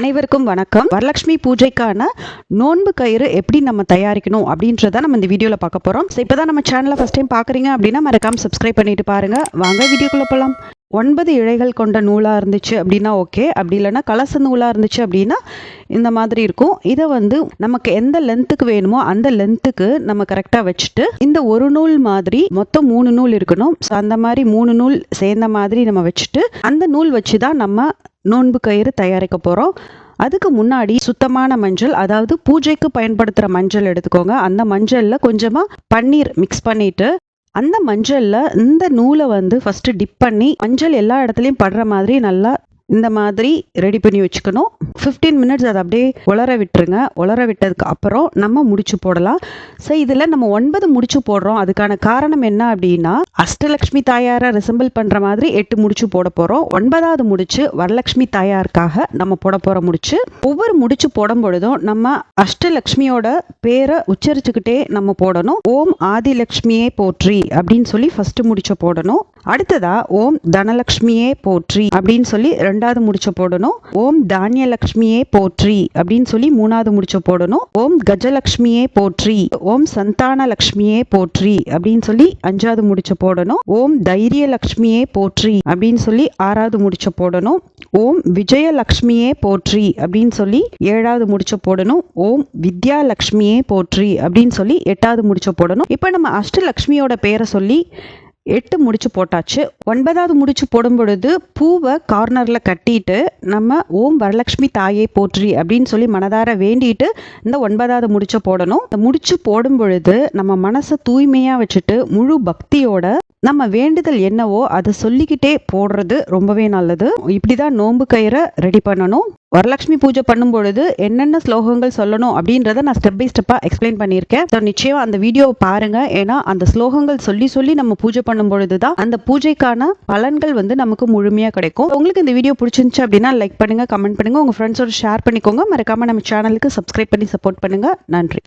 அனைவருக்கும் வணக்கம். வரலட்சுமி பூஜைக்கான நோன்பு கயிறு எப்படி நம்ம தயாரிக்கணும் அப்படின்றத நம்ம இந்த வீடியோவில் பார்க்க போகிறோம் ஸோ இப்போ தான் நம்ம சேனலை ஃபஸ்ட் டைம் பார்க்குறீங்க அப்படின்னா மறக்காம சப்ஸ்கிரைப் பண்ணிட்டு பாருங்க. வாங்க வீடியோக்குள்ளே போகலாம் ஒன்பது இழைகள் கொண்ட நூலாக இருந்துச்சு அப்படின்னா ஓகே அப்படி இல்லைன்னா கலச நூலாக இருந்துச்சு அப்படின்னா இந்த மாதிரி இருக்கும். இதை வந்து நமக்கு எந்த லென்த்துக்கு வேணுமோ அந்த லென்த்துக்கு நம்ம கரெக்டாக வச்சுட்டு இந்த ஒரு நூல் மாதிரி மொத்தம் மூணு நூல் இருக்கணும். ஸோ அந்த மாதிரி மூணு நூல் சேர்ந்த மாதிரி நம்ம வச்சுட்டு அந்த நூல் வச்சு தான் நம்ம நோன்பு கயிறு தயாரிக்க போகிறோம் அதுக்கு முன்னாடி சுத்தமான மஞ்சள் அதாவது பூஜைக்கு பயன்படுத்துகிற மஞ்சள் எடுத்துக்கோங்க. அந்த மஞ்சளில் கொஞ்சமாக பன்னீர் மிக்ஸ் பண்ணிவிட்டு அந்த மஞ்சளில் இந்த நூலை வந்து ஃபஸ்ட்டு டிப் பண்ணி மஞ்சள் எல்லா இடத்துலையும் படுற மாதிரி நல்லா இந்த மாதிரி ரெடி பண்ணி வச்சுக்கணும். ஃபிஃப்டீன் மினிட்ஸ் அதை அப்படியே உலர விட்டுருங்க. உலர விட்டதுக்கு அப்புறம் நம்ம முடிச்சு போடலாம். ஸோ இதில் நம்ம ஒன்பது முடிச்சு போடுறோம். அதுக்கான காரணம் என்ன அப்படின்னா அஷ்டலக்ஷ்மி தாயாரை ரிசம்பிள் பண்ணுற மாதிரி எட்டு முடிச்சு போட போகிறோம் ஒன்பதாவது முடிச்சு வரலட்சுமி தாயாருக்காக நம்ம போட போகிற முடிச்சு. ஒவ்வொரு முடிச்சு போடும் பொழுதும் நம்ம அஷ்டலக்ஷ்மியோட பேரை உச்சரிச்சுக்கிட்டே நம்ம போடணும். ஓம் ஆதிலக்ஷ்மியே போற்றி அப்படின்னு சொல்லி ஃபஸ்ட்டு முடிச்ச போடணும். அடுத்ததா ஓம் தனலக்ஷ்மியே போற்றி அப்படின்னு சொல்லி ரெண்டாவது முடிச்ச போடணும். ஓம் தானியலக்ஷ்மியே போற்றி அப்படின்னு சொல்லி மூணாவது முடிச்ச போடணும். ஓம் கஜலக்ஷ்மியே போற்றி ஓம் சந்தான லக்ஷ்மியே போற்றி அப்படின்னு சொல்லி அஞ்சாவது முடிச்ச போடணும். ஓம் தைரியலக்ஷ்மியே போற்றி அப்படின்னு சொல்லி ஆறாவது முடிச்ச போடணும். ஓம் விஜயலக்ஷ்மியே போற்றி அப்படின்னு சொல்லி ஏழாவது முடிச்ச போடணும். ஓம் வித்யாலக்ஷ்மியே போற்றி அப்படின்னு சொல்லி எட்டாவது முடிச்ச போடணும். இப்போ நம்ம அஷ்டலக்ஷ்மியோட பேரை சொல்லி எட்டு முடிச்சு போட்டாச்சு. ஒன்பதாவது முடிச்சு போடும் பொழுது பூவை கார்னரில் கட்டிட்டு நம்ம ஓம் வரலட்சுமி தாயை போற்றி அப்படின்னு சொல்லி மனதார வேண்டிட்டு இந்த ஒன்பதாவது முடிச்ச போடணும். இந்த முடிச்சு போடும் பொழுது நம்ம மனசை தூய்மையாக வச்சுட்டு முழு பக்தியோட நம்ம வேண்டுதல் என்னவோ அதை சொல்லிக்கிட்டே போடுறது ரொம்பவே நல்லது. இப்படிதான் நோன்பு கயிறை ரெடி பண்ணணும். வரலட்சுமி பூஜை பண்ணும் பொழுது என்னென்ன ஸ்லோகங்கள் சொல்லணும் அப்படின்றத நான் ஸ்டெப் பை ஸ்டெப்பாக எக்ஸ்பிளைன் பண்ணியிருக்கேன். ஸோ நிச்சயம் அந்த வீடியோவை பாருங்க. ஏன்னா அந்த ஸ்லோகங்கள் சொல்லி சொல்லி நம்ம பூஜை பண்ணும் பொழுது தான் அந்த பூஜைக்கான பலன்கள் வந்து நமக்கு முழுமையாக கிடைக்கும். உங்களுக்கு இந்த வீடியோ பிடிச்சிருந்துச்சு அப்படின்னா லைக் பண்ணுங்க கமெண்ட் பண்ணுங்க. உங்க ஃப்ரெண்ட்ஸோட ஷேர் பண்ணிக்கோங்க. மறக்காம நம்ம சேனலுக்கு சப்ஸ்கிரைப் பண்ணி சப்போர்ட் பண்ணுங்க. நன்றி.